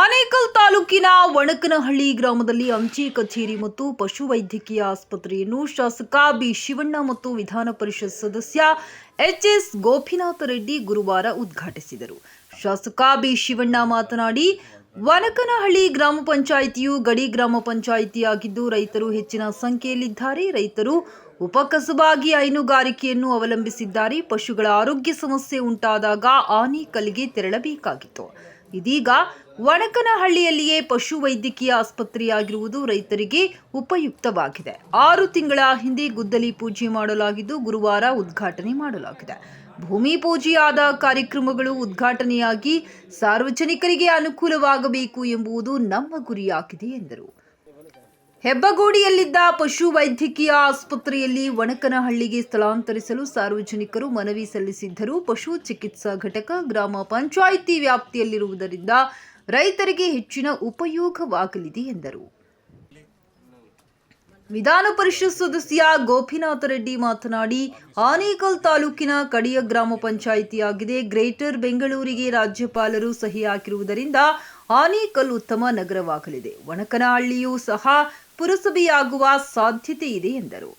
ಆನೇಕಲ್ ತಾಲೂಕಿನ ಒಣಕನಹಳ್ಳಿ ಗ್ರಾಮದಲ್ಲಿ ಅಂಚೆ ಕಚೇರಿ ಮತ್ತು ಪಶುವೈದ್ಯಕೀಯ ಆಸ್ಪತ್ರೆಯನ್ನು ಶಾಸಕ ಬಿ ಶಿವಣ್ಣ ಮತ್ತು ವಿಧಾನ ಪರಿಷತ್ ಸದಸ್ಯ ಎಚ್ ಎಸ್ ಗೋಪಿನಾಥ ರೆಡ್ಡಿ ಗುರುವಾರ ಉದ್ಘಾಟಿಸಿದರು. ಶಾಸಕ ಬಿ ಶಿವಣ್ಣ ಮಾತನಾಡಿ ವನಕನಹಳ್ಳಿ ಗ್ರಾಮ ಪಂಚಾಯಿತಿಯು ಗಡಿ ಗ್ರಾಮ ಪಂಚಾಯಿತಿಯಾಗಿದ್ದು ರೈತರು ಹೆಚ್ಚಿನ ಸಂಖ್ಯೆಯಲ್ಲಿದ್ದಾರೆ. ರೈತರು ಉಪಕಸುಬಾಗಿ ಹೈನುಗಾರಿಕೆಯನ್ನು ಅವಲಂಬಿಸಿದ್ದಾರೆ. ಪಶುಗಳ ಆರೋಗ್ಯ ಸಮಸ್ಯೆ ಉಂಟಾದಾಗ ಆನೇಕಲ್ಗೆ ತೆರಳಬೇಕಾಗಿತ್ತು. ಇದೀಗ ಒಣಕನಹಳ್ಳಿಯಲ್ಲಿಯೇ ಪಶು ವೈದ್ಯಕೀಯ ಆಸ್ಪತ್ರೆಯಾಗಿರುವುದು ರೈತರಿಗೆ ಉಪಯುಕ್ತವಾಗಿದೆ. ಆರು ತಿಂಗಳ ಹಿಂದೆ ಗುದ್ದಲಿ ಪೂಜೆ ಮಾಡಲಾಗಿದ್ದು ಗುರುವಾರ ಉದ್ಘಾಟನೆ ಮಾಡಲಾಗಿದೆ. ಭೂಮಿ ಪೂಜೆಯಾದ ಕಾರ್ಯಕ್ರಮಗಳು ಉದ್ಘಾಟನೆಯಾಗಿ ಸಾರ್ವಜನಿಕರಿಗೆ ಅನುಕೂಲವಾಗಬೇಕು ಎಂಬುದು ನಮ್ಮ ಗುರಿಯಾಗಿದೆ ಎಂದರು. ಹೆಬ್ಬಗೋಡಿಯಲ್ಲಿದ್ದ ಪಶು ವೈದ್ಯಕೀಯ ಆಸ್ಪತ್ರೆಯಲ್ಲಿ ಒಣಕನಹಳ್ಳಿಗೆ ಸ್ಥಳಾಂತರಿಸಲು ಸಾರ್ವಜನಿಕರು ಮನವಿ ಸಲ್ಲಿಸಿದ್ದರು ಪಶು ಚಿಕಿತ್ಸಾ ಘಟಕ, ಗ್ರಾಮ ಪಂಚಾಯಿತಿ ವ್ಯಾಪ್ತಿಯಲ್ಲಿರುವುದರಿಂದ ರೈತರಿಗೆ ಹೆಚ್ಚಿನ ಉಪಯೋಗವಾಗಲಿದೆ ಎಂದರು. ವಿಧಾನ ಪರಿಷತ್ ಸದಸ್ಯ ಗೋಪಿನಾಥ ರೆಡ್ಡಿ ಮಾತನಾಡಿ, ಆನೇಕಲ್ ತಾಲೂಕಿನ ಕಡಿಯ ಗ್ರಾಮ ಪಂಚಾಯಿತಿಯಾಗಿದೆ. ಗ್ರೇಟರ್ ಬೆಂಗಳೂರಿಗೆ ರಾಜ್ಯಪಾಲರು ಸಹಿ ಹಾಕಿರುವುದರಿಂದ ಆನೇಕಲ್ ಉತ್ತಮ ನಗರವಾಗಲಿದೆ. ಒಣಕನಹಳ್ಳಿಯೂ ಸಹ ಪುರಸಭೆಯಾಗುವ ಸಾಧ್ಯತೆ ಇದೆ ಎಂದರು.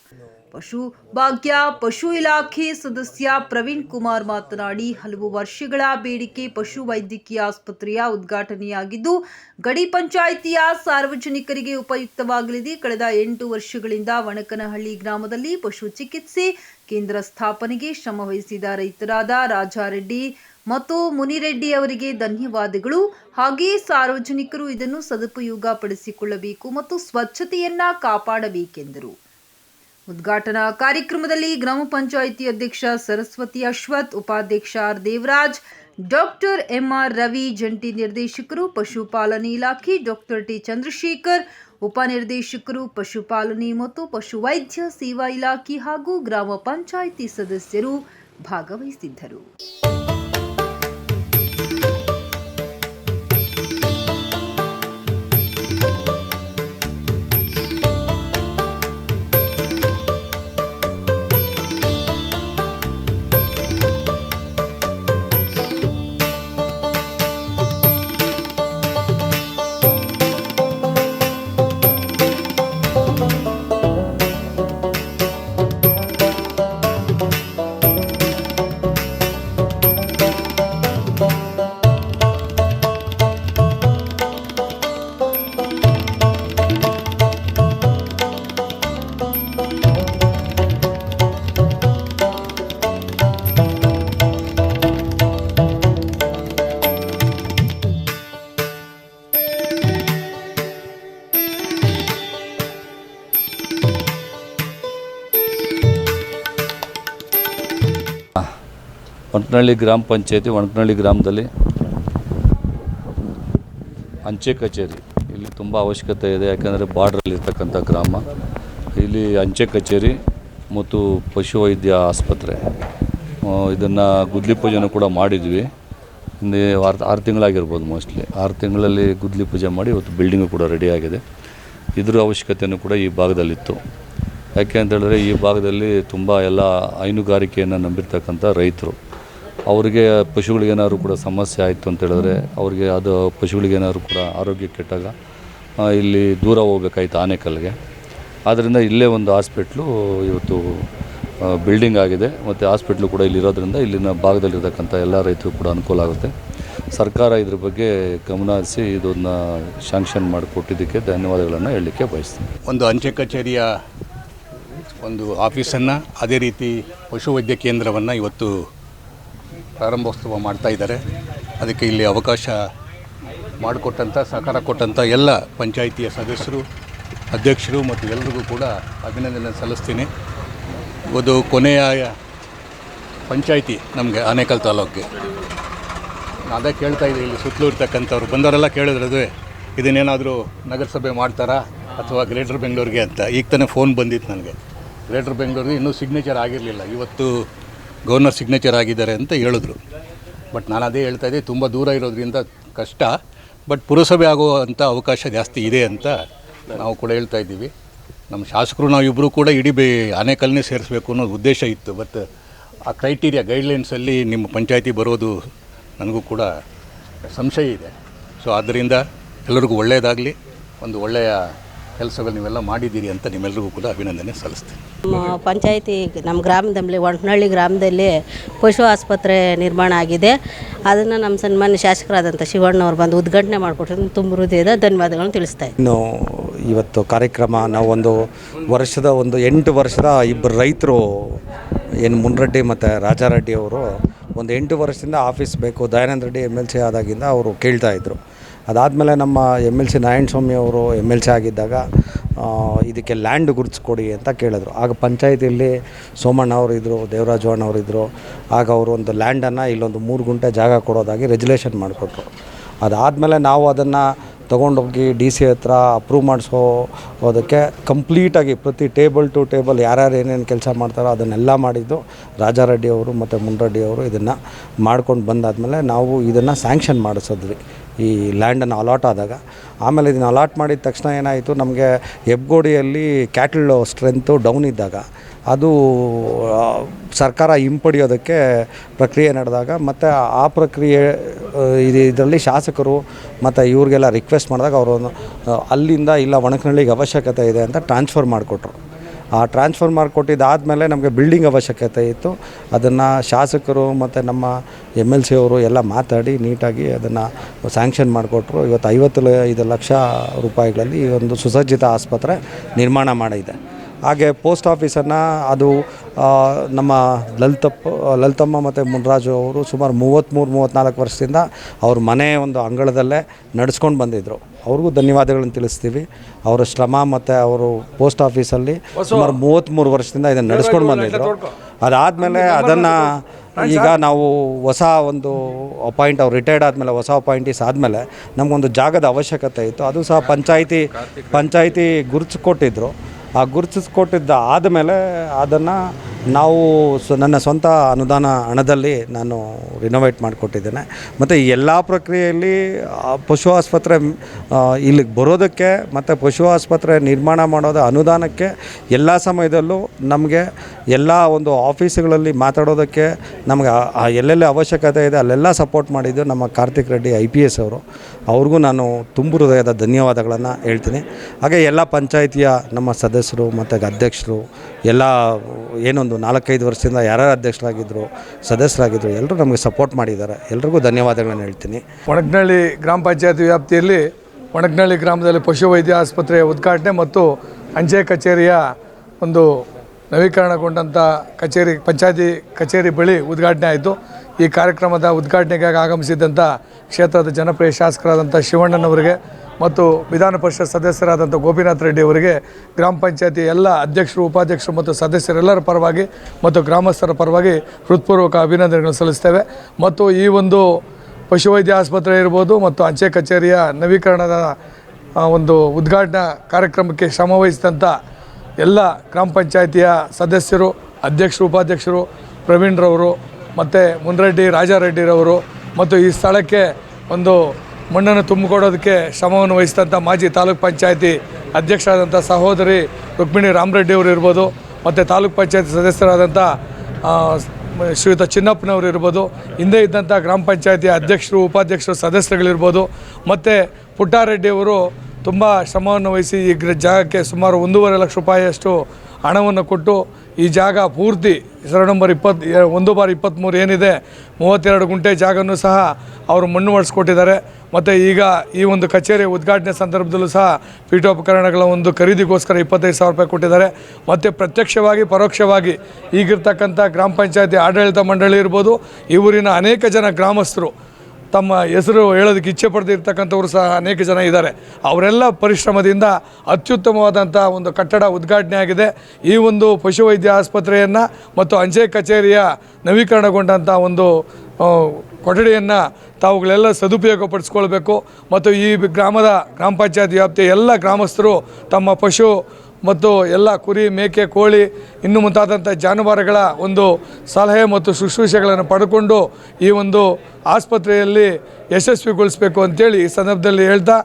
ಪಶು ಭಾಗ್ಯ, ಪಶು ಇಲಾಖೆ ಸದಸ್ಯ ಪ್ರವೀಣ್ ಕುಮಾರ್ ಮಾತನಾಡಿ, ಹಲವು ವರ್ಷಗಳ ಬೇಡಿಕೆ ಪಶು ವೈದ್ಯಕೀಯ ಆಸ್ಪತ್ರೆಯ ಉದ್ಘಾಟನೆಯಾಗಿದ್ದು, ಗಡಿ ಪಂಚಾಯಿತಿಯ ಸಾರ್ವಜನಿಕರಿಗೆ ಉಪಯುಕ್ತವಾಗಲಿದೆ. ಕಳೆದ ಎಂಟು ವರ್ಷಗಳಿಂದ ವಣಕನಹಳ್ಳಿ ಗ್ರಾಮದಲ್ಲಿ ಪಶು ಚಿಕಿತ್ಸೆ ಕೇಂದ್ರ ಸ್ಥಾಪನೆಗೆ ಶ್ರಮವಹಿಸಿದ ರೈತರಾದ ರಾಜಾರೆಡ್ಡಿ ಮತ್ತು ಮುನಿರೆಡ್ಡಿ ಅವರಿಗೆ ಧನ್ಯವಾದಗಳು. ಹಾಗೆಯೇ ಸಾರ್ವಜನಿಕರು ಇದನ್ನು ಸದುಪಯೋಗ ಪಡಿಸಿಕೊಳ್ಳಬೇಕು ಮತ್ತು ಸ್ವಚ್ಛತೆಯನ್ನ ಕಾಪಾಡಬೇಕೆಂದರು. ಉದ್ಘಾಟನಾ ಕಾರ್ಯಕ್ರಮದಲ್ಲಿ ಗ್ರಾಮ ಪಂಚಾಯಿತಿ ಅಧ್ಯಕ್ಷ ಸರಸ್ವತಿ ಅಶ್ವಥ್, ಉಪಾಧ್ಯಕ್ಷ R Devaraj, doctor MR Ravi, ಜಂಟಿ ನಿರ್ದೇಶಕರು ಪಶುಪಾಲನೆ ಇಲಾಖೆ, ಡಾಕ್ಟರ್ ಟಿ ಚಂದ್ರಶೇಖರ್ ಉಪನಿರ್ದೇಶಕರು ಪಶುಪಾಲನೆ ಮತ್ತು ಪಶುವೈದ್ಯ ಸೇವಾ ಇಲಾಖೆ ಹಾಗೂ ಗ್ರಾಮ ಪಂಚಾಯಿತಿ ಸದಸ್ಯರು ಭಾಗವಹಿಸಿದ್ದರು. ಒಣಕನಹಳ್ಳಿ ಗ್ರಾಮ ಪಂಚಾಯತಿ ಒಣಕನಹಳ್ಳಿ ಗ್ರಾಮದಲ್ಲಿ ಅಂಚೆ ಕಚೇರಿ. ಇಲ್ಲಿ ತುಂಬ ಅವಶ್ಯಕತೆ ಇದೆ, ಯಾಕೆಂದರೆ ಬಾರ್ಡ್ರಲ್ಲಿರ್ತಕ್ಕಂಥ ಗ್ರಾಮ. ಇಲ್ಲಿ ಅಂಚೆ ಕಚೇರಿ ಮತ್ತು ಪಶುವೈದ್ಯ ಆಸ್ಪತ್ರೆ. ಇದನ್ನು ಗುದ್ಲಿ ಪೂಜೆನೂ ಕೂಡ ಮಾಡಿದ್ವಿ. ಹಿಂದೆ ಆರು ಆರು ತಿಂಗಳಾಗಿರ್ಬೋದು ಮೋಸ್ಟ್ಲಿ ಆರು ತಿಂಗಳಲ್ಲಿ ಗುದ್ಲಿ ಪೂಜೆ ಮಾಡಿ ಇವತ್ತು ಬಿಲ್ಡಿಂಗು ಕೂಡ ರೆಡಿಯಾಗಿದೆ ಇದ್ರ ಅವಶ್ಯಕತೆಯೂ ಕೂಡ ಈ ಭಾಗದಲ್ಲಿತ್ತು. ಯಾಕೆ ಅಂತ ಹೇಳಿದ್ರೆ ಈ ಭಾಗದಲ್ಲಿ ತುಂಬ ಎಲ್ಲ ಹೈನುಗಾರಿಕೆಯನ್ನು ನಂಬಿರ್ತಕ್ಕಂಥ ರೈತರು. ಅವರಿಗೆ ಪಶುಗಳಿಗೇನಾದ್ರು ಕೂಡ ಸಮಸ್ಯೆ ಆಯಿತು ಅಂತ ಹೇಳಿದ್ರೆ ಅವ್ರಿಗೆ ಅದು ಪಶುಗಳಿಗೇನಾದ್ರು ಕೂಡ ಆರೋಗ್ಯ ಕೆಟ್ಟಾಗ ಇಲ್ಲಿ ದೂರ ಹೋಗ್ಬೇಕಾಯ್ತು ಆನೆಕಲ್ಗೆ ಆದ್ದರಿಂದ ಇಲ್ಲೇ ಒಂದು ಹಾಸ್ಪಿಟ್ಲು ಇವತ್ತು ಬಿಲ್ಡಿಂಗ್ ಆಗಿದೆ. ಮತ್ತು ಹಾಸ್ಪಿಟ್ಲು ಕೂಡ ಇಲ್ಲಿರೋದ್ರಿಂದ ಇಲ್ಲಿನ ಭಾಗದಲ್ಲಿರ್ತಕ್ಕಂಥ ಎಲ್ಲ ರೈತರು ಕೂಡ ಅನುಕೂಲ ಆಗುತ್ತೆ. ಸರ್ಕಾರ ಇದ್ರ ಬಗ್ಗೆ ಗಮನ ಹರಿಸಿ ಇದನ್ನು ಶಾಂಕ್ಷನ್ ಮಾಡಿಕೊಟ್ಟಿದ್ದಕ್ಕೆ ಧನ್ಯವಾದಗಳನ್ನು ಹೇಳಲಿಕ್ಕೆ ಬಯಸ್ತೀನಿ. ಒಂದು ಅಂಚೆ ಕಚೇರಿಯ ಒಂದು ಆಫೀಸನ್ನು ಅದೇ ರೀತಿ ಪಶುವೈದ್ಯ ಕೇಂದ್ರವನ್ನು ಇವತ್ತು ಪ್ರಾರಂಭೋತ್ಸವ ಮಾಡ್ತಾ ಇದ್ದಾರೆ. ಅದಕ್ಕೆ ಇಲ್ಲಿ ಅವಕಾಶ ಮಾಡಿಕೊಟ್ಟಂಥ ಸಹಕಾರ ಕೊಟ್ಟಂಥ ಎಲ್ಲ ಪಂಚಾಯಿತಿಯ ಸದಸ್ಯರು, ಅಧ್ಯಕ್ಷರು ಮತ್ತು ಎಲ್ಲರಿಗೂ ಕೂಡ ಅಭಿನಂದನೆ ಸಲ್ಲಿಸ್ತೀನಿ. ಒಂದು ಕೊನೆಯ ಪಂಚಾಯಿತಿ ನಮಗೆ ಆನೇಕಲ್ ತಾಲೂಕಿಗೆ. ಅದೇ ಕೇಳ್ತಾ ಇದ್ದೆ ಇಲ್ಲಿ ಸುತ್ತಲೂ ಇರ್ತಕ್ಕಂಥವ್ರು. ಬಂದವರೆಲ್ಲ ಕೇಳಿದ್ರದು ಇದನ್ನೇನಾದರೂ ನಗರಸಭೆ ಮಾಡ್ತಾರಾ ಅಥವಾ ಗ್ರೇಟರ್ ಬೆಂಗಳೂರಿಗೆ ಅಂತ. ಈಗ ತಾನೇ ಫೋನ್ ಬಂದಿತ್ತು ನನಗೆ. ಗ್ರೇಟರ್ ಬೆಂಗಳೂರಿಗೆ ಇನ್ನೂ ಸಿಗ್ನೇಚರ್ ಆಗಿರಲಿಲ್ಲ. ಇವತ್ತು ಗವರ್ನರ್ ಸಿಗ್ನೇಚರ್ ಆಗಿದ್ದಾರೆ ಅಂತ ಹೇಳಿದ್ರು. ಬಟ್ ನಾನು ಅದೇ ಹೇಳ್ತಾ ಇದ್ದೆ, ತುಂಬ ದೂರ ಇರೋದ್ರಿಂದ ಕಷ್ಟ. ಬಟ್ ಪುರಸಭೆ ಆಗುವಂಥ ಅವಕಾಶ ಜಾಸ್ತಿ ಇದೆ ಅಂತ ನಾವು ಕೂಡ ಹೇಳ್ತಾ ಇದ್ದೀವಿ. ನಮ್ಮ ಶಾಸಕರು ನಾವಿಬ್ಬರು ಕೂಡ ಇಡೀ ಬೇ ಆನೆಕಲ್ನೇ ಸೇರಿಸ್ಬೇಕು ಅನ್ನೋ ಉದ್ದೇಶ ಇತ್ತು. ಬಟ್ ಆ ಕ್ರೈಟೀರಿಯಾ ಗೈಡ್ಲೈನ್ಸಲ್ಲಿ ನಿಮ್ಮ ಪಂಚಾಯತಿ ಬರೋದು ನನಗೂ ಕೂಡ ಸಂಶಯ ಇದೆ. ಸೊ ಆದ್ದರಿಂದ ಎಲ್ಲರಿಗೂ ಒಳ್ಳೆಯದಾಗಲಿ ಒಂದು ಒಳ್ಳೆಯ ಕೆಲಸಗಳು ನೀವೆಲ್ಲ ಮಾಡಿದ್ದೀರಿ ಅಂತ ನಿಮ್ಮೆಲ್ಲರಿಗೂ ಕೂಡ ಅಭಿನಂದನೆ ಸಲ್ಲಿಸ್ತೀನಿ. ನಮ್ಮ ಪಂಚಾಯಿತಿ ನಮ್ಮ ಗ್ರಾಮದಲ್ಲಿ ಒಂಟನಹಳ್ಳಿ ಗ್ರಾಮದಲ್ಲಿ ಪಶು ಆಸ್ಪತ್ರೆ ನಿರ್ಮಾಣ ಆಗಿದೆ. ಅದನ್ನು ನಮ್ಮ ಸನ್ಮಾನ್ಯ ಶಾಸಕರಾದಂಥ ಶಿವಣ್ಣವ್ರು ಬಂದು ಉದ್ಘಾಟನೆ ಮಾಡಿಕೊಟ್ಟು ತುಂಬ ಹೃದಯದ ಧನ್ಯವಾದಗಳನ್ನು ತಿಳಿಸ್ತಾ ಇದ್ದೀನಿ. ಇನ್ನು ಇವತ್ತು ಕಾರ್ಯಕ್ರಮ ನಾವು ಒಂದು ವರ್ಷದ ಒಂದು ಎಂಟು ವರ್ಷದ ಇಬ್ಬರು ರೈತರು ಏನು ಮುನ್ರೆಡ್ಡಿ ಮತ್ತು ರಾಜಾರೆಡ್ಡಿ ಅವರು ಒಂದು ಎಂಟು ವರ್ಷದಿಂದ ಆಫೀಸ್ ಬೇಕು. Dayananda Reddy M L C ಆದಾಗಿಂದ ಅವರು ಕೇಳ್ತಾ ಇದ್ರು. ಅದಾದಮೇಲೆ ನಮ್ಮ M L C Narayana Swamy ಅವರು ಎಂ ಎಲ್ ಸಿ ಆಗಿದ್ದಾಗ ಇದಕ್ಕೆ ಲ್ಯಾಂಡ್ ಗುರುತಿಸ್ಕೊಡಿ ಅಂತ ಕೇಳಿದ್ರು. ಆಗ ಪಂಚಾಯತಿಯಲ್ಲಿ ಸೋಮಣ್ಣ ಅವರು ಇದ್ದರು ದೇವರಾಜು ಅವರು ಇದ್ದರು ಆಗ ಅವರು ಒಂದು ಲ್ಯಾಂಡನ್ನು ಇಲ್ಲೊಂದು ಮೂರು ಗುಂಟೆ ಜಾಗ ಕೊಡೋದಾಗಿ ರೆಜುಲೇಷನ್ ಮಾಡಿಕೊಟ್ರು. ಅದಾದಮೇಲೆ ನಾವು ಅದನ್ನು ತೊಗೊಂಡೋಗಿ ಡಿ ಸಿ ಹತ್ರ ಅಪ್ರೂವ್ ಮಾಡಿಸೋ ಅದಕ್ಕೆ ಕಂಪ್ಲೀಟಾಗಿ ಪ್ರತಿ ಟೇಬಲ್ ಟು ಟೇಬಲ್ ಯಾರ್ಯಾರು ಏನೇನು ಕೆಲಸ ಮಾಡ್ತಾರೋ ಅದನ್ನೆಲ್ಲ ಮಾಡಿದ್ದು ರಾಜಾರೆಡ್ಡಿ ಅವರು ಮತ್ತು ಮುನ್ರೆಡ್ಡಿ ಅವರು ಇದನ್ನು ಮಾಡ್ಕೊಂಡು ಬಂದಾದಮೇಲೆ ನಾವು ಇದನ್ನು ಸ್ಯಾಂಕ್ಷನ್ ಮಾಡಿಸಿದ್ವಿ. ಈ ಲ್ಯಾಂಡನ್ನು ಅಲಾಟ್ ಆದಾಗ. ಆಮೇಲೆ ಇದನ್ನು ಅಲಾಟ್ ಮಾಡಿದ ತಕ್ಷಣ ಏನಾಯಿತು, ನಮಗೆ ಹೆಬ್ಗೋಡಿಯಲ್ಲಿ ಕ್ಯಾಟಲ್ ಸ್ಟ್ರೆಂತು ಡೌನ್ ಇದ್ದಾಗ. ಅದು ಸರ್ಕಾರ ಹಿಂಪಡೆಯೋದಕ್ಕೆ ಪ್ರಕ್ರಿಯೆ ನಡೆದಾಗ ಮತ್ತು ಆ ಪ್ರಕ್ರಿಯೆ ಇದು ಇದರಲ್ಲಿ ಶಾಸಕರು ಮತ್ತು ಇವ್ರಿಗೆಲ್ಲ ರಿಕ್ವೆಸ್ಟ್ ಮಾಡಿದಾಗ ಅವರು ಅಲ್ಲಿಂದ ಇಲ್ಲ ಒಣಕನಹಳ್ಳಿಗೆ ಅವಶ್ಯಕತೆ ಇದೆ ಅಂತ ಟ್ರಾನ್ಸ್ಫರ್ ಮಾಡಿಕೊಟ್ರು. ಆ ಟ್ರಾನ್ಸ್ಫರ್ ಮಾಡಿಕೊಟ್ಟಿದ್ದಾದಮೇಲೆ ನಮಗೆ ಬಿಲ್ಡಿಂಗ್ ಅವಶ್ಯಕತೆ ಇತ್ತು. ಅದನ್ನು ಶಾಸಕರು ಮತ್ತು ನಮ್ಮ ಎಂ ಎಲ್ ಸಿ ಅವರು ಎಲ್ಲ ಮಾತಾಡಿ ನೀಟಾಗಿ ಅದನ್ನು ಸ್ಯಾಂಕ್ಷನ್ ಮಾಡಿಕೊಟ್ರು. ಇವತ್ತು ಐವತ್ತು ಐದು ಲಕ್ಷ ರೂಪಾಯಿಗಳಲ್ಲಿ ಈ ಒಂದು ಸುಸಜ್ಜಿತ ಆಸ್ಪತ್ರೆ ನಿರ್ಮಾಣ ಮಾಡಿದೆ. ಹಾಗೆ ಪೋಸ್ಟ್ ಆಫೀಸನ್ನು ಅದು ನಮ್ಮ ಲಲಿತಪ್ಪ, ಲಲಿತಮ್ಮ ಮತ್ತು ಮುನ್ರಾಜು ಅವರು ಸುಮಾರು ಮೂವತ್ತ್ಮೂರು ಮೂವತ್ತ್ನಾಲ್ಕು ವರ್ಷದಿಂದ ಅವ್ರ ಮನೆ ಒಂದು ಅಂಗಳದಲ್ಲೇ ನಡೆಸ್ಕೊಂಡು ಬಂದಿದ್ದರು ಅವ್ರಿಗೂ ಧನ್ಯವಾದಗಳನ್ನು ತಿಳಿಸ್ತೀವಿ. ಅವರ ಶ್ರಮ ಮತ್ತು ಅವರು ಪೋಸ್ಟ್ ಆಫೀಸಲ್ಲಿ ಸುಮಾರು ಮೂವತ್ತ್ಮೂರು ವರ್ಷದಿಂದ ಇದನ್ನು ನಡೆಸ್ಕೊಂಡು ಬಂದಿದ್ದರು ಅದಾದಮೇಲೆ ಅದನ್ನು ಈಗ ನಾವು ಹೊಸ ಒಂದು ಅಪಾಯಿಂಟ್ ಅವ್ರು ರಿಟೈರ್ಡ್ ಆದಮೇಲೆ ಹೊಸ ಅಪಾಯಿಂಟೀಸ್ ಆದಮೇಲೆ ನಮಗೊಂದು ಜಾಗದ ಅವಶ್ಯಕತೆ ಇತ್ತು. ಅದು ಸಹ ಪಂಚಾಯಿತಿ ಪಂಚಾಯಿತಿ ಗುರುತಿಸ್ಕೊಟ್ಟಿದ್ರು. ಆ ಗುರುತಿಸ್ಕೊಟ್ಟಿದ್ದ ಆದಮೇಲೆ ಅದನ್ನು ನಾವು ಸೊ, ನನ್ನ ಸ್ವಂತ ಅನುದಾನ ಹಣದಲ್ಲಿ ನಾನು ರಿನೋವೇಟ್ ಮಾಡಿಕೊಟ್ಟಿದ್ದೇನೆ. ಮತ್ತು ಎಲ್ಲ ಪ್ರಕ್ರಿಯೆಯಲ್ಲಿ ಪಶು ಆಸ್ಪತ್ರೆ ಇಲ್ಲಿಗೆ ಬರೋದಕ್ಕೆ ಮತ್ತು ಪಶು ಆಸ್ಪತ್ರೆ ನಿರ್ಮಾಣ ಮಾಡೋದು ಅನುದಾನಕ್ಕೆ ಎಲ್ಲ ಸಮಯದಲ್ಲೂ ನಮಗೆ ಎಲ್ಲ ಒಂದು ಆಫೀಸ್ಗಳಲ್ಲಿ ಮಾತಾಡೋದಕ್ಕೆ ನಮಗೆ ಎಲ್ಲೆಲ್ಲಿ ಅವಶ್ಯಕತೆ ಇದೆ ಅಲ್ಲೆಲ್ಲ ಸಪೋರ್ಟ್ ಮಾಡಿದ್ದು ನಮ್ಮ Karthik Reddy I P S ಅವರು. ಅವ್ರಿಗೂ ನಾನು ತುಂಬು ಹೃದಯದ ಧನ್ಯವಾದಗಳನ್ನು ಹೇಳ್ತೀನಿ. ಹಾಗೆ ಎಲ್ಲ ಪಂಚಾಯಿತಿಯ ನಮ್ಮ ಸದಸ್ಯರು ಮತ್ತು ಅಧ್ಯಕ್ಷರು, ಎಲ್ಲ, ಏನೊಂದು ನಾಲ್ಕೈದು ವರ್ಷದಿಂದ ಯಾರ್ಯಾರು ಅಧ್ಯಕ್ಷರಾಗಿದ್ದರು ಸದಸ್ಯರಾಗಿದ್ದರು ಎಲ್ಲರೂ ನಮಗೆ ಸಪೋರ್ಟ್ ಮಾಡಿದ್ದಾರೆ. ಎಲ್ರಿಗೂ ಧನ್ಯವಾದಗಳನ್ನು ಹೇಳ್ತೀನಿ. ಒಣಗ್ನಳ್ಳಿ ಗ್ರಾಮ ಪಂಚಾಯತ್ ವ್ಯಾಪ್ತಿಯಲ್ಲಿ ಒಣಗ್ನಳ್ಳಿ ಗ್ರಾಮದಲ್ಲಿ ಪಶುವೈದ್ಯ ಆಸ್ಪತ್ರೆಯ ಉದ್ಘಾಟನೆ ಮತ್ತು ಅಂಚೆ ಕಚೇರಿಯ ಒಂದು ನವೀಕರಣಗೊಂಡಂಥ ಕಚೇರಿ, ಪಂಚಾಯತಿ ಕಚೇರಿ ಬಳಿ ಉದ್ಘಾಟನೆ ಆಯಿತು. ಈ ಕಾರ್ಯಕ್ರಮದ ಉದ್ಘಾಟನೆಗಾಗಿ ಆಗಮಿಸಿದ್ದಂಥ ಕ್ಷೇತ್ರದ ಜನಪ್ರಿಯ ಶಾಸಕರಾದಂಥ ಶಿವಣ್ಣನವರಿಗೆ ಮತ್ತು ವಿಧಾನ ಪರಿಷತ್ ಸದಸ್ಯರಾದಂಥ ಗೋಪಿನಾಥ ರೆಡ್ಡಿ ಅವರಿಗೆ ಗ್ರಾಮ ಪಂಚಾಯತಿ ಎಲ್ಲ ಅಧ್ಯಕ್ಷರು, ಉಪಾಧ್ಯಕ್ಷರು ಮತ್ತು ಸದಸ್ಯರೆಲ್ಲರ ಪರವಾಗಿ ಮತ್ತು ಗ್ರಾಮಸ್ಥರ ಪರವಾಗಿ ಹೃತ್ಪೂರ್ವಕ ಅಭಿನಂದನೆಗಳನ್ನು ಸಲ್ಲಿಸ್ತೇವೆ. ಮತ್ತು ಈ ಒಂದು ಪಶುವೈದ್ಯ ಆಸ್ಪತ್ರೆ ಇರ್ಬೋದು ಮತ್ತು ಅಂಚೆ ಕಚೇರಿಯ ನವೀಕರಣದ ಒಂದು ಉದ್ಘಾಟನಾ ಕಾರ್ಯಕ್ರಮಕ್ಕೆ ಶ್ರಮವಹಿಸಿದಂಥ ಎಲ್ಲ ಗ್ರಾಮ ಪಂಚಾಯತಿಯ ಸದಸ್ಯರು, ಅಧ್ಯಕ್ಷರು, ಉಪಾಧ್ಯಕ್ಷರು, ಪ್ರವೀಣ್ರವರು, ಮತ್ತು ಮುನ್ರೆಡ್ಡಿ, ರಾಜಾರೆಡ್ಡಿರವರು ಮತ್ತು ಈ ಸ್ಥಳಕ್ಕೆ ಒಂದು ಮಣ್ಣನ್ನು ತುಂಬಿಕೊಡೋದಕ್ಕೆ ಶ್ರಮವನ್ನು ವಹಿಸಿದಂಥ ಮಾಜಿ ತಾಲೂಕ್ ಪಂಚಾಯತಿ ಅಧ್ಯಕ್ಷರಾದಂಥ ಸಹೋದರಿ ರುಕ್ಮಿಣಿ ರಾಮರೆಡ್ಡಿ ಅವರು ಇರ್ಬೋದು, ಮತ್ತು ತಾಲೂಕ್ ಪಂಚಾಯತಿ ಸದಸ್ಯರಾದಂಥ ಶ್ರೀಯುತ ಚಿನ್ನಪ್ಪನವರು ಇರ್ಬೋದು, ಹಿಂದೆ ಇದ್ದಂಥ ಗ್ರಾಮ ಪಂಚಾಯತಿ ಅಧ್ಯಕ್ಷರು, ಉಪಾಧ್ಯಕ್ಷರು ಸದಸ್ಯರುಗಳಿರ್ಬೋದು, ಮತ್ತು ಪುಟ್ಟಾರೆಡ್ಡಿಯವರು ತುಂಬ ಶ್ರಮವನ್ನು ವಹಿಸಿ ಈ ಜಾಗಕ್ಕೆ ಸುಮಾರು ಒಂದೂವರೆ ಲಕ್ಷ ರೂಪಾಯಿಯಷ್ಟು ಹಣವನ್ನು ಕೊಟ್ಟು ಈ ಜಾಗ ಪೂರ್ತಿ ಸರ್ ನಂಬರ್ ಇಪ್ಪತ್ತು ಒಂದು ಬಾರಿ ಇಪ್ಪತ್ತ್ಮೂರು ಏನಿದೆ, ಮೂವತ್ತೆರಡು ಗುಂಟೆ ಜಾಗನೂ ಸಹ ಅವರು ಮಣ್ಣು ಮಾಡಿಸ್ಕೊಟ್ಟಿದ್ದಾರೆ ಮತ್ತು ಈಗ ಈ ಒಂದು ಕಚೇರಿ ಉದ್ಘಾಟನೆ ಸಂದರ್ಭದಲ್ಲೂ ಸಹ ಪೀಠೋಪಕರಣಗಳ ಒಂದು ಖರೀದಿಗೋಸ್ಕರ ಇಪ್ಪತ್ತೈದು ಸಾವಿರ ರೂಪಾಯಿ ಕೊಟ್ಟಿದ್ದಾರೆ. ಮತ್ತು ಪ್ರತ್ಯಕ್ಷವಾಗಿ, ಪರೋಕ್ಷವಾಗಿ ಈಗಿರ್ತಕ್ಕಂಥ ಗ್ರಾಮ ಪಂಚಾಯತಿ ಆಡಳಿತ ಮಂಡಳಿ ಇರ್ಬೋದು, ಈ ಊರಿನ ಅನೇಕ ಜನ ಗ್ರಾಮಸ್ಥರು ತಮ್ಮ ಹೆಸರು ಹೇಳೋದಕ್ಕೆ ಇಚ್ಛೆ ಪಡೆದಿರ್ತಕ್ಕಂಥವ್ರು ಸಹ ಅನೇಕ ಜನ ಇದ್ದಾರೆ. ಅವರೆಲ್ಲ ಪರಿಶ್ರಮದಿಂದ ಅತ್ಯುತ್ತಮವಾದಂಥ ಒಂದು ಕಟ್ಟಡ ಉದ್ಘಾಟನೆ ಆಗಿದೆ. ಈ ಒಂದು ಪಶುವೈದ್ಯ ಆಸ್ಪತ್ರೆಯನ್ನು ಮತ್ತು ಅಂಚೆ ಕಚೇರಿಯ ನವೀಕರಣಗೊಂಡಂಥ ಒಂದು ಕೊಠಡಿಯನ್ನು ತಾವುಗಳೆಲ್ಲ ಸದುಪಯೋಗ ಪಡಿಸ್ಕೊಳ್ಬೇಕು ಮತ್ತು ಈ ಗ್ರಾಮದ ಗ್ರಾಮ ಪಂಚಾಯತ್ ವ್ಯಾಪ್ತಿಯ ಎಲ್ಲ ಗ್ರಾಮಸ್ಥರು ತಮ್ಮ ಪಶು ಮತ್ತು ಎಲ್ಲ ಕುರಿ, ಮೇಕೆ, ಕೋಳಿ, ಇನ್ನು ಮುಂತಾದಂಥ ಜಾನುವಾರುಗಳ ಒಂದು ಸಲಹೆ ಮತ್ತು ಶುಶ್ರೂಷೆಗಳನ್ನು ಪಡ್ಕೊಂಡು ಈ ಒಂದು ಆಸ್ಪತ್ರೆಯಲ್ಲಿ ಯಶಸ್ವಿಗೊಳಿಸಬೇಕು ಅಂತೇಳಿ ಈ ಸಂದರ್ಭದಲ್ಲಿ ಹೇಳ್ತಾ,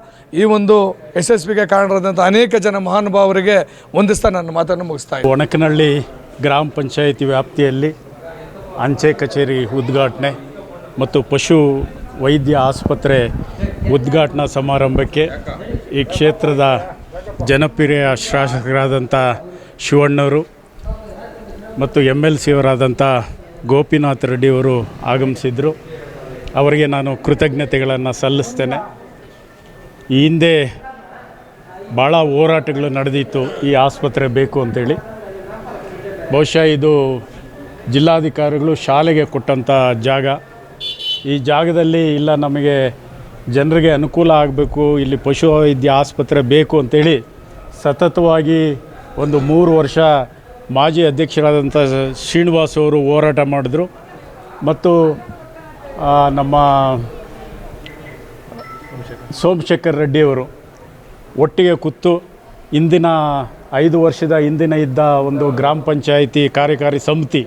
ಈ ಒಂದು ಯಶಸ್ವಿಗೆ ಕಾರಣರಾದಂಥ ಅನೇಕ ಜನ ಮಹಾನುಭಾವರಿಗೆ ಹೊಂದಿಸ್ತಾ ನನ್ನ ಮಾತನ್ನು ಮುಗಿಸ್ತಾ. ಒಣಕನಹಳ್ಳಿ ಗ್ರಾಮ ಪಂಚಾಯಿತಿ ವ್ಯಾಪ್ತಿಯಲ್ಲಿ ಅಂಚೆ ಕಚೇರಿ ಉದ್ಘಾಟನೆ ಮತ್ತು ಪಶು ವೈದ್ಯ ಆಸ್ಪತ್ರೆ ಉದ್ಘಾಟನಾ ಸಮಾರಂಭಕ್ಕೆ ಈ ಕ್ಷೇತ್ರದ ಜನಪ್ರಿಯ ಶಾಸಕರಾದಂಥ ಶಿವಣ್ಣವರು ಮತ್ತು ಎಂ ಎಲ್ ಸಿಯವರಾದಂಥ ಗೋಪಿನಾಥ್ ರೆಡ್ಡಿಯವರು ಆಗಮಿಸಿದರು. ಅವರಿಗೆ ನಾನು ಕೃತಜ್ಞತೆಗಳನ್ನು ಸಲ್ಲಿಸ್ತೇನೆ. ಈ ಹಿಂದೆ ಭಾಳ ಹೋರಾಟಗಳು ನಡೆದಿತ್ತು, ಈ ಆಸ್ಪತ್ರೆ ಬೇಕು ಅಂತೇಳಿ. ಬಹುಶಃ ಇದು ಜಿಲ್ಲಾಧಿಕಾರಿಗಳು ಶಾಲೆಗೆ ಕೊಟ್ಟಂಥ ಜಾಗ. ಈ ಜಾಗದಲ್ಲಿ ಇಲ್ಲ ನಮಗೆ ಜನರಿಗೆ ಅನುಕೂಲ ಆಗಬೇಕು, ಇಲ್ಲಿ ಪಶು ವೈದ್ಯ ಆಸ್ಪತ್ರೆ ಬೇಕು ಅಂತೇಳಿ ಸತತವಾಗಿ ಒಂದು ಮೂರು ವರ್ಷ ಮಾಜಿ ಅಧ್ಯಕ್ಷರಾದಂಥ ಶ್ರೀನಿವಾಸ್ ಅವರು ಹೋರಾಟ ಮಾಡಿದ್ರು. ಮತ್ತು ನಮ್ಮ ಸೋಮಶೇಖರ್ ರೆಡ್ಡಿಯವರು ಒಟ್ಟಿಗೆ ಕೂತು ಇಂದಿನ ಐದು ವರ್ಷದ ಹಿಂದಿನ ಇದ್ದ ಒಂದು ಗ್ರಾಮ ಪಂಚಾಯಿತಿ ಕಾರ್ಯಕಾರಿ ಸಮಿತಿ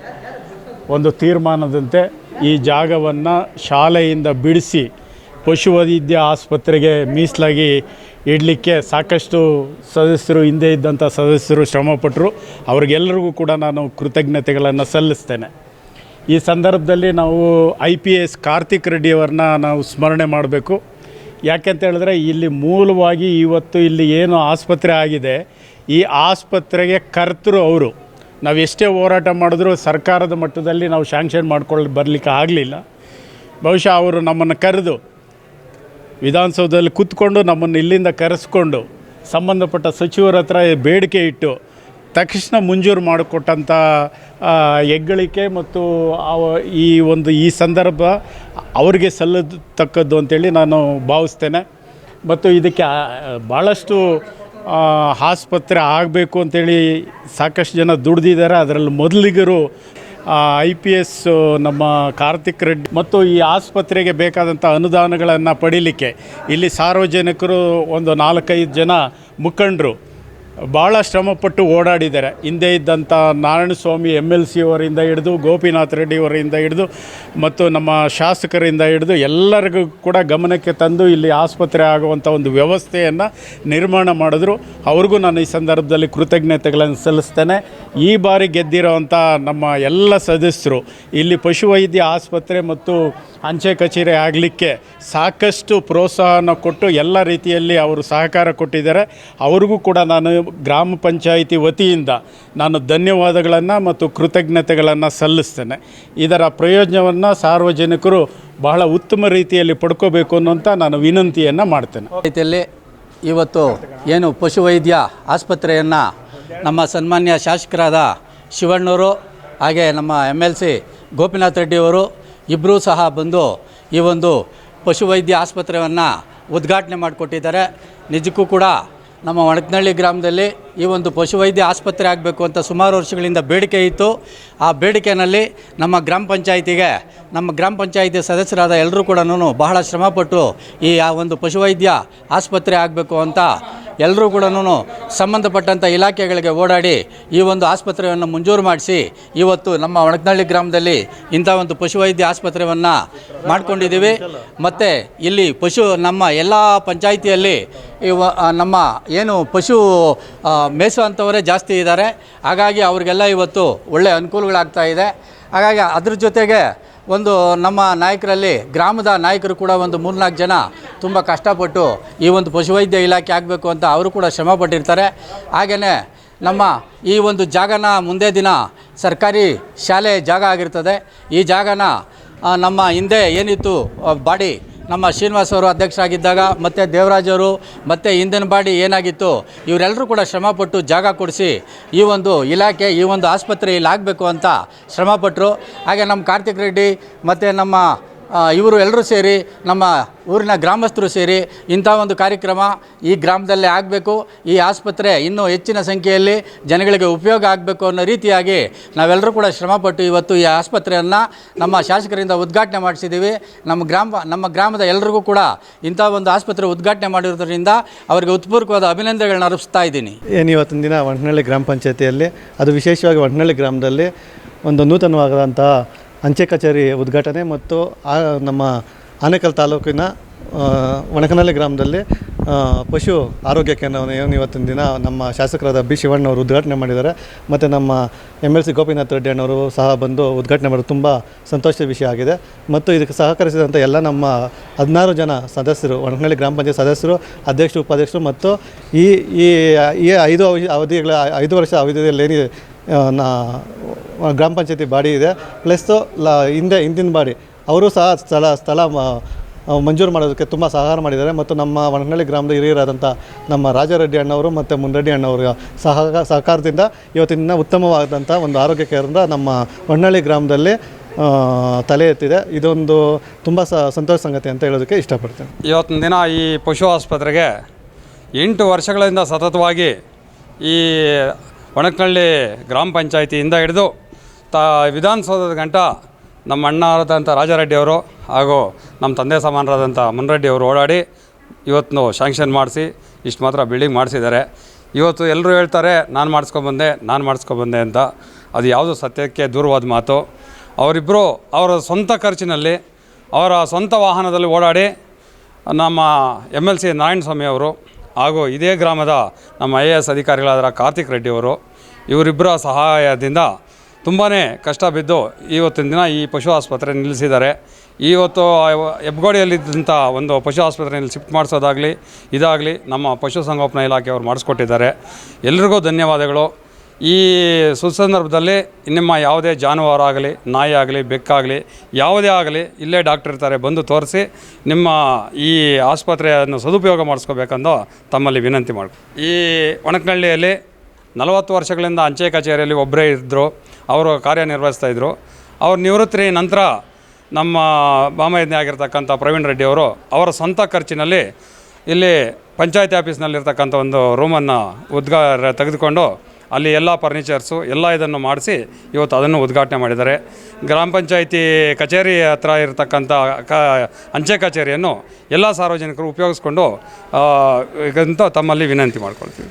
ಒಂದು ತೀರ್ಮಾನದಂತೆ ಈ ಜಾಗವನ್ನು ಶಾಲೆಯಿಂದ ಬಿಡಿಸಿ ಪಶುವೈದ್ಯ ಆಸ್ಪತ್ರೆಗೆ ಮೀಸಲಾಗಿ ಇಡಲಿಕ್ಕೆ ಸಾಕಷ್ಟು ಸದಸ್ಯರು ಹಿಂದೆ ಇದ್ದಂಥ ಸದಸ್ಯರು ಶ್ರಮಪಟ್ಟರು ಅವ್ರಿಗೆಲ್ಲರಿಗೂ ಕೂಡ ನಾನು ಕೃತಜ್ಞತೆಗಳನ್ನು ಸಲ್ಲಿಸ್ತೇನೆ. ಈ ಸಂದರ್ಭದಲ್ಲಿ ನಾವು ಐ ಪಿ ಎಸ್ ಕಾರ್ತಿಕ್ ರೆಡ್ಡಿಯವ್ರನ್ನ ನಾವು ಸ್ಮರಣೆ ಮಾಡಬೇಕು. ಯಾಕೆಂತ ಹೇಳಿದ್ರೆ ಇಲ್ಲಿ ಮೂಲವಾಗಿ ಇವತ್ತು ಇಲ್ಲಿ ಏನು ಆಸ್ಪತ್ರೆ ಆಗಿದೆ, ಈ ಆಸ್ಪತ್ರೆಗೆ ಕರ್ತರು ಅವರು. ನಾವು ಎಷ್ಟೇ ಹೋರಾಟ ಮಾಡಿದ್ರೂ ಸರ್ಕಾರದ ಮಟ್ಟದಲ್ಲಿ ನಾವು ಶಾಂಕ್ಷನ್ ಮಾಡ್ಕೊಳ್ಳಿ, ಬರಲಿಕ್ಕೆ ಆಗಲಿಲ್ಲ. ಬಹುಶಃ ಅವರು ನಮ್ಮನ್ನು ಕರೆದು ವಿಧಾನಸೌಧದಲ್ಲಿ ಕೂತ್ಕೊಂಡು ನಮ್ಮನ್ನು ಇಲ್ಲಿಂದ ಕರೆಸ್ಕೊಂಡು ಸಂಬಂಧಪಟ್ಟ ಸಚಿವರ ಹತ್ರ ಬೇಡಿಕೆ ಇಟ್ಟು ತಕ್ಷಣ ಮಂಜೂರು ಮಾಡಿಕೊಟ್ಟಂಥ ಹೆಗ್ಗಳಿಕೆ ಮತ್ತು ಈ ಒಂದು, ಈ ಸಂದರ್ಭ ಅವರಿಗೆ ಸಲ್ಲತಕ್ಕದ್ದು ಅಂತೇಳಿ ನಾನು ಭಾವಿಸ್ತೇನೆ. ಮತ್ತು ಇದಕ್ಕೆ ಭಾಳಷ್ಟು ಆಸ್ಪತ್ರೆ ಆಗಬೇಕು ಅಂತೇಳಿ ಸಾಕಷ್ಟು ಜನ ದುಡ್ದಿದ್ದಾರೆ. ಅದರಲ್ಲಿ ಮೊದಲಿಗರು ಐ ಪಿ ಎಸ್ ನಮ್ಮ ಕಾರ್ತಿಕ್ ರೆಡ್ಡಿ ಮತ್ತು ಈ ಆಸ್ಪತ್ರೆಗೆ ಬೇಕಾದಂಥ ಅನುದಾನಗಳನ್ನು ಪಡೀಲಿಕ್ಕೆ ಇಲ್ಲಿ ಸಾರ್ವಜನಿಕರು ಒಂದು ನಾಲ್ಕೈದು ಜನ ಮುಖಂಡರು. ಭಾಳ ಶ್ರಮಪಟ್ಟು ಓಡಾಡಿದ್ದಾರೆ. ಹಿಂದೆ ಇದ್ದಂಥ ನಾರಾಯಣಸ್ವಾಮಿ ಎಂ ಎಲ್ ಸಿ ಅವರಿಂದ ಹಿಡಿದು, ಗೋಪಿನಾಥ್ ರೆಡ್ಡಿ ಅವರಿಂದ ಹಿಡಿದು, ಮತ್ತು ನಮ್ಮ ಶಾಸಕರಿಂದ ಹಿಡಿದು ಎಲ್ಲರಿಗೂ ಕೂಡ ಗಮನಕ್ಕೆ ತಂದು ಇಲ್ಲಿ ಆಸ್ಪತ್ರೆ ಆಗುವಂಥ ಒಂದು ವ್ಯವಸ್ಥೆಯನ್ನು ನಿರ್ಮಾಣ ಮಾಡಿದ್ರು. ಅವ್ರಿಗೂ ನಾನು ಈ ಸಂದರ್ಭದಲ್ಲಿ ಕೃತಜ್ಞತೆಗಳನ್ನು ಸಲ್ಲಿಸ್ತೇನೆ. ಈ ಬಾರಿ ಗೆದ್ದಿರೋವಂಥ ನಮ್ಮ ಎಲ್ಲ ಸದಸ್ಯರು, ಇಲ್ಲಿ ಪಶುವೈದ್ಯ ಆಸ್ಪತ್ರೆ ಮತ್ತು ಅಂಚೆ ಕಚೇರಿ ಆಗಲಿಕ್ಕೆ ಸಾಕಷ್ಟು ಪ್ರೋತ್ಸಾಹನ ಕೊಟ್ಟು ಎಲ್ಲ ರೀತಿಯಲ್ಲಿ ಅವರು ಸಹಕಾರ ಕೊಟ್ಟಿದ್ದಾರೆ. ಅವ್ರಿಗೂ ಕೂಡ ನಾನು ಗ್ರಾಮ ಪಂಚಾಯಿತಿ ವತಿಯಿಂದ ನಾನು ಧನ್ಯವಾದಗಳನ್ನು ಮತ್ತು ಕೃತಜ್ಞತೆಗಳನ್ನು ಸಲ್ಲಿಸ್ತೇನೆ. ಇದರ ಪ್ರಯೋಜನವನ್ನು ಸಾರ್ವಜನಿಕರು ಬಹಳ ಉತ್ತಮ ರೀತಿಯಲ್ಲಿ ಪಡ್ಕೋಬೇಕು ಅನ್ನೋಂಥ ನಾನು ವಿನಂತಿಯನ್ನು ಮಾಡ್ತೇನೆ. ರೀತಿಯಲ್ಲಿ ಇವತ್ತು ಏನು ಪಶುವೈದ್ಯ ಆಸ್ಪತ್ರೆಯನ್ನು ನಮ್ಮ ಸನ್ಮಾನ್ಯ ಶಾಸಕರಾದ ಶಿವಣ್ಣವರು ಹಾಗೆ ನಮ್ಮ ಎಂ ಎಲ್ ಸಿ ಗೋಪಿನಾಥ್ ರೆಡ್ಡಿಯವರು ಇಬ್ಬರೂ ಸಹ ಬಂದು ಈ ಒಂದು ಪಶುವೈದ್ಯ ಆಸ್ಪತ್ರೆಯನ್ನು ಉದ್ಘಾಟನೆ ಮಾಡಿಕೊಟ್ಟಿದ್ದಾರೆ. ನಿಜಕ್ಕೂ ಕೂಡ ನಮ್ಮ ಒಣಕನಹಳ್ಳಿ ಗ್ರಾಮದಲ್ಲಿ ಈ ಒಂದು ಪಶುವೈದ್ಯ ಆಸ್ಪತ್ರೆ ಆಗಬೇಕು ಅಂತ ಸುಮಾರು ವರ್ಷಗಳಿಂದ ಬೇಡಿಕೆ ಇತ್ತು. ಆ ಬೇಡಿಕೆಯಲ್ಲಿ ನಮ್ಮ ಗ್ರಾಮ ಪಂಚಾಯಿತಿಗೆ, ನಮ್ಮ ಗ್ರಾಮ ಪಂಚಾಯಿತಿ ಸದಸ್ಯರಾದ ಎಲ್ಲರೂ ಕೂಡ ಬಹಳ ಶ್ರಮಪಟ್ಟು ಈ ಆ ಒಂದು ಪಶುವೈದ್ಯ ಆಸ್ಪತ್ರೆ ಆಗಬೇಕು ಅಂತ ಎಲ್ಲರೂ ಕೂಡ ಸಂಬಂಧಪಟ್ಟಂಥ ಇಲಾಖೆಗಳಿಗೆ ಓಡಾಡಿ ಈ ಒಂದು ಆಸ್ಪತ್ರೆಯನ್ನು ಮಂಜೂರು ಮಾಡಿಸಿ ಇವತ್ತು ನಮ್ಮ ಒಣಗ್ನಹಳ್ಳಿ ಗ್ರಾಮದಲ್ಲಿ ಇಂಥ ಒಂದು ಪಶುವೈದ್ಯ ಆಸ್ಪತ್ರೆಯನ್ನು ಮಾಡಿಕೊಂಡಿದ್ದೀವಿ. ಮತ್ತು ಇಲ್ಲಿ ಪಶು ನಮ್ಮ ಎಲ್ಲ ಪಂಚಾಯಿತಿಯಲ್ಲಿ ಇವ ನಮ್ಮ ಏನು ಪಶು ಮೇಯಿಸುವಂಥವರೇ ಜಾಸ್ತಿ ಇದ್ದಾರೆ. ಹಾಗಾಗಿ ಅವರಿಗೆಲ್ಲ ಇವತ್ತು ಒಳ್ಳೆಯ ಅನುಕೂಲಗಳಾಗ್ತಾ ಇದೆ. ಹಾಗಾಗಿ ಅದ್ರ ಜೊತೆಗೆ ಒಂದು ನಮ್ಮ ನಾಯಕರಲ್ಲಿ ಗ್ರಾಮದ ನಾಯಕರು ಕೂಡ ಒಂದು ಮೂರ್ನಾಲ್ಕು ಜನ ತುಂಬ ಕಷ್ಟಪಟ್ಟು ಈ ಒಂದು ಪಶುವೈದ್ಯ ಇಲಾಖೆ ಆಗಬೇಕು ಅಂತ ಅವರು ಕೂಡ ಶ್ರಮ ಪಟ್ಟಿರ್ತಾರೆ ಹಾಗೆಯೇ ನಮ್ಮ ಈ ಒಂದು ಜಾಗನ ಮುಂದೆ ದಿನ ಸರ್ಕಾರಿ ಶಾಲೆ ಜಾಗ ಆಗಿರ್ತದೆ. ಈ ಜಾಗನ ನಮ್ಮ ಹಿಂದೆ ಏನಿತ್ತು ಬಾಡಿ ನಮ್ಮ ಶ್ರೀನಿವಾಸ್ ಅವರು ಅಧ್ಯಕ್ಷರಾಗಿದ್ದಾಗ, ಮತ್ತು ದೇವರಾಜ್ ಅವರು, ಮತ್ತು ಇಂಧನ ಬಾಡಿ ಏನಾಗಿತ್ತು, ಇವರೆಲ್ಲರೂ ಕೂಡ ಶ್ರಮಪಟ್ಟು ಜಾಗ ಕೊಡಿಸಿ ಈ ಒಂದು ಇಲಾಖೆ, ಈ ಒಂದು ಆಸ್ಪತ್ರೆ ಇಲ್ಲಿ ಆಗಬೇಕು ಅಂತ ಶ್ರಮಪಟ್ಟರು ಹಾಗೆ ನಮ್ಮ ಕಾರ್ತಿಕ್ ರೆಡ್ಡಿ, ಮತ್ತು ನಮ್ಮ ಇವರು ಎಲ್ಲರೂ ಸೇರಿ ನಮ್ಮ ಊರಿನ ಗ್ರಾಮಸ್ಥರು ಸೇರಿ ಇಂಥ ಒಂದು ಕಾರ್ಯಕ್ರಮ ಈ ಗ್ರಾಮದಲ್ಲೇ ಆಗಬೇಕು. ಈ ಆಸ್ಪತ್ರೆ ಇನ್ನೂ ಹೆಚ್ಚಿನ ಸಂಖ್ಯೆಯಲ್ಲಿ ಜನಗಳಿಗೆ ಉಪಯೋಗ ಆಗಬೇಕು ಅನ್ನೋ ರೀತಿಯಾಗಿ ನಾವೆಲ್ಲರೂ ಕೂಡ ಶ್ರಮಪಟ್ಟು ಇವತ್ತು ಈ ಆಸ್ಪತ್ರೆಯನ್ನು ನಮ್ಮ ಶಾಸಕರಿಂದ ಉದ್ಘಾಟನೆ ಮಾಡಿಸಿದ್ದೀವಿ. ನಮ್ಮ ಗ್ರಾಮ, ನಮ್ಮ ಗ್ರಾಮದ ಎಲ್ಲರಿಗೂ ಕೂಡ ಇಂಥ ಒಂದು ಆಸ್ಪತ್ರೆ ಉದ್ಘಾಟನೆ ಮಾಡಿರೋದ್ರಿಂದ ಅವರಿಗೆ ಉತ್ಪೂರ್ವಕವಾದ ಅಭಿನಂದನೆಗಳನ್ನ ಅರ್ಪಿಸ್ತಾ ಇದ್ದೀನಿ. ಏನು ಇವತ್ತಿನ ದಿನ ಒಂಟ್ನಳ್ಳಿ ಗ್ರಾಮ ಪಂಚಾಯತಿಯಲ್ಲಿ, ಅದು ವಿಶೇಷವಾಗಿ ಒಂಟ್ನಳ್ಳಿ ಗ್ರಾಮದಲ್ಲಿ ಒಂದು ನೂತನವಾದಂಥ ಅಂಚೆ ಕಚೇರಿ ಉದ್ಘಾಟನೆ ಮತ್ತು ಆ ನಮ್ಮ ಆನೇಕಲ್ ತಾಲೂಕಿನ ಒಣಕನಹಳ್ಳಿ ಗ್ರಾಮದಲ್ಲಿ ಪಶು ಆರೋಗ್ಯ ಕೇಂದ್ರವನ್ನು ಏನು ಇವತ್ತಿನ ದಿನ ನಮ್ಮ ಶಾಸಕರಾದ ಬಿ ಶಿವಣ್ಣವರು ಉದ್ಘಾಟನೆ ಮಾಡಿದ್ದಾರೆ. ಮತ್ತು ನಮ್ಮ M L C Gopinath Reddy ಅಣ್ಣವರು ಸಹ ಬಂದು ಉದ್ಘಾಟನೆ ಮಾಡೋದು ತುಂಬ ಸಂತೋಷದ ವಿಷಯ ಆಗಿದೆ. ಮತ್ತು ಇದಕ್ಕೆ ಸಹಕರಿಸಿದಂಥ ಎಲ್ಲ ನಮ್ಮ ಹದಿನಾರು ಜನ ಸದಸ್ಯರು ಒಣಕನಹಳ್ಳಿ ಗ್ರಾಮ ಪಂಚಾಯತ್ ಸದಸ್ಯರು, ಅಧ್ಯಕ್ಷರು, ಉಪಾಧ್ಯಕ್ಷರು ಮತ್ತು ಈ ಈ ಐದು ಅವಧಿ, ಅವಧಿಗಳ, ಐದು ವರ್ಷ ಅವಧಿಯಲ್ಲಿ ಏನಿದೆ ನಾ ಗ್ರಾಮ ಪಂಚಾಯತಿ ಬಾಡಿ ಇದೆ. ಪ್ಲಸ್ ಲ, ಹಿಂದೆ, ಹಿಂದಿನ ಬಾಡಿ. ಅವರು ಸಹ ಸ್ಥಳ ಸ್ಥಳ ಮಂಜೂರು ಮಾಡೋದಕ್ಕೆ ತುಂಬ ಸಹಕಾರ ಮಾಡಿದ್ದಾರೆ. ಮತ್ತು ನಮ್ಮ ಒಣಗನಹಳ್ಳಿ ಗ್ರಾಮದ ಹಿರಿಯರಾದಂಥ ನಮ್ಮ ರಾಜಾರೆಡ್ಡಿ ಅಣ್ಣವರು ಮತ್ತು ಮುನ್ರೆಡ್ಡಿ ಅಣ್ಣವರು ಸಹ ಸಹಕಾರದಿಂದ ಇವತ್ತಿನ ಉತ್ತಮವಾದಂಥ ಒಂದು ಆರೋಗ್ಯ ಕೇಂದ್ರ ನಮ್ಮ ಒಣಗನಹಳ್ಳಿ ಗ್ರಾಮದಲ್ಲಿ ತಲೆ ಎತ್ತಿದೆ. ಇದೊಂದು ತುಂಬ ಸ, ಸಂತೋಷ ಸಂಗತಿ ಅಂತ ಹೇಳೋದಕ್ಕೆ ಇಷ್ಟಪಡ್ತೇನೆ. ಇವತ್ತಿನ ದಿನ ಈ ಪಶು ಆಸ್ಪತ್ರೆಗೆ ಎಂಟು ವರ್ಷಗಳಿಂದ ಸತತವಾಗಿ ಈ ಒಣಕನಹಳ್ಳಿ ಗ್ರಾಮ ಪಂಚಾಯಿತಿಯಿಂದ ಹಿಡಿದು ತಾ ವಿಧಾನಸೌಧದ ಗಂಟ ನಮ್ಮ ಅಣ್ಣ ಆದಂಥ ರಾಜಾರೆಡ್ಡಿ ಅವರು ಹಾಗೂ ನಮ್ಮ ತಂದೆ ಸಮಾನರಾದಂಥ ಮುನ್ರೆಡ್ಡಿ ಅವರು ಓಡಾಡಿ ಇವತ್ತು ಶಾಂಕ್ಷನ್ ಮಾಡಿಸಿ, ಇಷ್ಟು ಮಾತ್ರ ಬಿಲ್ಡಿಂಗ್ ಮಾಡಿಸಿದ್ದಾರೆ. ಇವತ್ತು ಎಲ್ಲರೂ ಹೇಳ್ತಾರೆ, ನಾನು ಮಾಡಿಸ್ಕೊಂಬಂದೆ ನಾನು ಮಾಡಿಸ್ಕೊಂಬಂದೆ ಅಂತ. ಅದು ಯಾವುದು ಸತ್ಯಕ್ಕೆ ದೂರವಾದ ಮಾತು. ಅವರಿಬ್ಬರು ಅವರ ಸ್ವಂತ ಖರ್ಚಿನಲ್ಲಿ, ಅವರ ಸ್ವಂತ ವಾಹನದಲ್ಲಿ ಓಡಾಡಿ ನಮ್ಮ ಎಂ ಎಲ್ ಸಿ ನಾರಾಯಣಸ್ವಾಮಿ ಅವರು ಹಾಗೂ ಇದೇ ಗ್ರಾಮದ ನಮ್ಮ ಐ ಎ ಎಸ್ ಅಧಿಕಾರಿಗಳಾದ ಕಾರ್ತಿಕ್ ರೆಡ್ಡಿ ಅವರು, ಇವರಿಬ್ಬರ ಸಹಾಯದಿಂದ ತುಂಬಾ ಕಷ್ಟ ಬಿದ್ದು ಇವತ್ತಿನ ದಿನ ಈ ಪಶು ಆಸ್ಪತ್ರೆ ನಿಲ್ಲಿಸಿದ್ದಾರೆ. ಇವತ್ತು ಹೆಬ್ಗೋಡಿಯಲ್ಲಿದ್ದಂಥ ಒಂದು ಪಶು ಆಸ್ಪತ್ರೆಯಲ್ಲಿ ಶಿಫ್ಟ್ ಮಾಡಿಸೋದಾಗಲಿ, ಇದಾಗಲಿ ನಮ್ಮ ಪಶುಸಂಗೋಪನಾ ಇಲಾಖೆಯವರು ಮಾಡಿಸ್ಕೊಟ್ಟಿದ್ದಾರೆ. ಎಲ್ರಿಗೂ ಧನ್ಯವಾದಗಳು. ಈ ಸುಸಂದರ್ಭದಲ್ಲಿ ನಿಮ್ಮ ಯಾವುದೇ ಜಾನುವಾರು ಆಗಲಿ ನಾಯಿ ಆಗಲಿ ಬೆಕ್ಕಾಗಲಿ, ಯಾವುದೇ ಆಗಲಿ ಇಲ್ಲೇ ಡಾಕ್ಟರ್ ಇರ್ತಾರೆ, ಬಂದು ತೋರಿಸಿ ನಿಮ್ಮ ಈ ಆಸ್ಪತ್ರೆಯನ್ನು ಸದುಪಯೋಗ ಮಾಡಿಸ್ಕೋಬೇಕಂದು ತಮ್ಮಲ್ಲಿ ವಿನಂತಿ ಮಾಡಿ ಈ ಒಣಕನಹಳ್ಳಿಯಲ್ಲಿ ನಲವತ್ತು ವರ್ಷಗಳಿಂದ ಅಂಚೆ ಕಚೇರಿಯಲ್ಲಿ ಒಬ್ಬರೇ ಇದ್ದರು, ಅವರು ಕಾರ್ಯನಿರ್ವಹಿಸ್ತಾಯಿದ್ರು ಅವ್ರ ನಿವೃತ್ತಿ ನಂತರ ನಮ್ಮ ಬಾಮಯಜ್ಞೆ ಆಗಿರ್ತಕ್ಕಂಥ ಪ್ರವೀಣ್ ರೆಡ್ಡಿ ಅವರು ಅವರ ಸ್ವಂತ ಖರ್ಚಿನಲ್ಲಿ ಇಲ್ಲಿ ಪಂಚಾಯತಿ ಆಫೀಸ್ನಲ್ಲಿರ್ತಕ್ಕಂಥ ಒಂದು ರೂಮನ್ನು ಉದ್ಘಾ ತೆಗೆದುಕೊಂಡು ಅಲ್ಲಿ ಎಲ್ಲ ಫರ್ನಿಚರ್ಸು ಎಲ್ಲ ಇದನ್ನು ಮಾಡಿಸಿ ಇವತ್ತು ಅದನ್ನು ಉದ್ಘಾಟನೆ ಮಾಡಿದ್ದಾರೆ. ಗ್ರಾಮ ಪಂಚಾಯಿತಿ ಕಚೇರಿ ಹತ್ರ ಇರತಕ್ಕಂಥ ಕ ಅಂಚೆ ಕಚೇರಿಯನ್ನು ಎಲ್ಲ ಸಾರ್ವಜನಿಕರು ಉಪಯೋಗಿಸ್ಕೊಂಡು ಈಗಂತ ತಮ್ಮಲ್ಲಿ ವಿನಂತಿ ಮಾಡ್ಕೊಳ್ತೀವಿ.